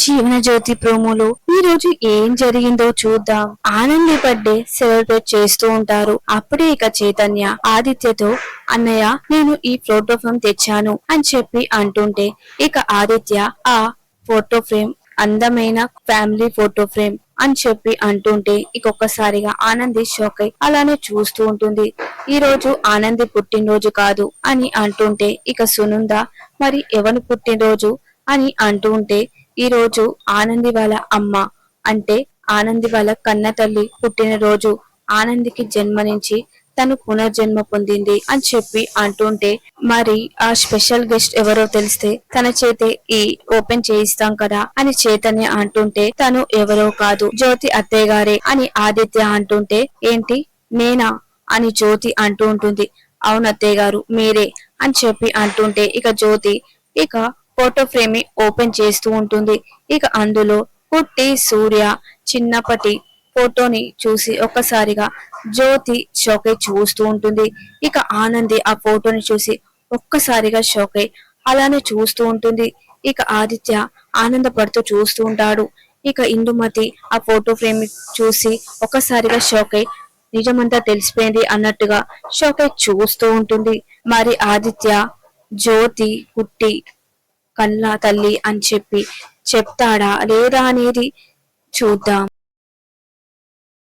జీవన జ్యోతి ప్రోమోలో ఈ రోజు ఏం జరిగిందో చూద్దాం. ఆనంది బర్త్డే సెలబ్రేట్ చేస్తూ ఉంటారు. అప్పుడే ఇక చైతన్య ఆదిత్యతో అన్నయ్య నేను ఈ ఫోటో ఫ్రేమ్ తెచ్చాను అని చెప్పి అంటుంటే ఇక ఆదిత్య ఆ ఫోటో ఫ్రేమ్ అందమైన ఫ్యామిలీ ఫోటో ఫ్రేమ్ అని చెప్పి అంటుంటే ఇక ఆనంది షాక్ అయి అలానే చూస్తూ ఉంటుంది. ఈ రోజు ఆనంది పుట్టినరోజు కాదు అని అంటుంటే ఇక సునుంద మరి ఎవరి పుట్టినరోజు? అని అంటూ ఈరోజు ఈ రోజు ఆనంది వాళ్ళ అమ్మ అంటే ఆనంది వాళ్ళ కన్న తల్లి పుట్టినరోజు. ఆనందికి జన్మనించి తను పునర్జన్మ పొందింది అని చెప్పి అంటుంటే మరి ఆ స్పెషల్ గెస్ట్ ఎవరో తెలిస్తే తన చేతే ఈ ఓపెన్ చేయిస్తాం కదా అని చేతనే అంటుంటే తను ఎవరో కాదు జ్యోతి అత్తయ్య గారే అని ఆదిత్య అంటుంటే ఏంటి? నేనా? అని జ్యోతి అంటూ ఉంటుంది. అవును అత్తయ్య గారు మీరే అని చెప్పి అంటుంటే ఇక జ్యోతి ఇక ఫోటో ఫ్రేమ్ ఓపెన్ చేస్తూ ఉంటుంది. ఇక అందులో పుట్టి సూర్య చిన్నప్పటి ఫోటోని చూసి ఒక్కసారిగా జ్యోతి షాక్ అయి చూస్తూ ఉంటుంది. ఇక ఆనంది ఆ ఫోటోని చూసి ఒక్కసారిగా షాక్ అయి అలానే చూస్తూ ఉంటుంది. ఇక ఆదిత్య ఆనందపడుతూ చూస్తూ ఉంటాడు. ఇక ఇందుమతి ఆ ఫోటో ఫ్రేమ్ చూసి ఒక్కసారిగా షాక్ అయి నిజమంతా తెలిసిపోయింది అన్నట్టుగా షాక్ అయి చూస్తూ ఉంటుంది. మరి ఆదిత్య జ్యోతి కుట్టి కన్నా తల్లి అని చెప్పి చెప్తాడా లేదా అనేది చూద్దాం.